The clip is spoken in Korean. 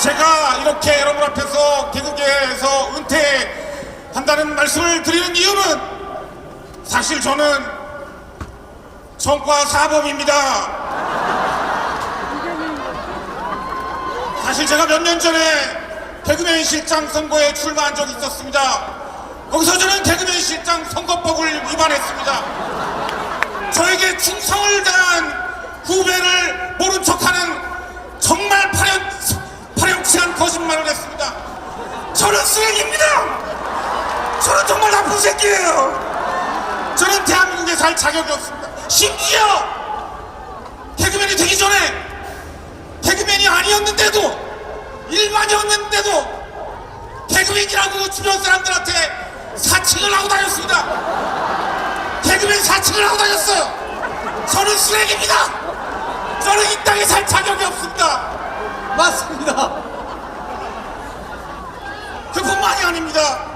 제가 이렇게 여러분 앞에서 개그계에서 은퇴한다는 말씀을 드리는 이유는 사실 저는 전과 사범입니다. 사실 제가 몇 년 전에 개그맨 실장 선거에 출마한 적이 있었습니다. 거기서 저는 개그맨 실장 선거법을 위반했습니다. 저에게 충성을 다한 후배를 거짓말을 했습니다. 저는 쓰레기입니다. 저는 정말 나쁜 새끼예요. 저는 대한민국에 살 자격이 없습니다. 심지어 개그맨이 되기 전에 개그맨이 아니었는데도 일반이었는데도 개그맨이라고 주변 사람들한테 사칭을 하고 다녔습니다. 개그맨 사칭을 하고 다녔어요. 저는 쓰레기입니다. 저는 이 땅에 살 자격이 없습니다. 맞습니다. 그뿐만이 아닙니다.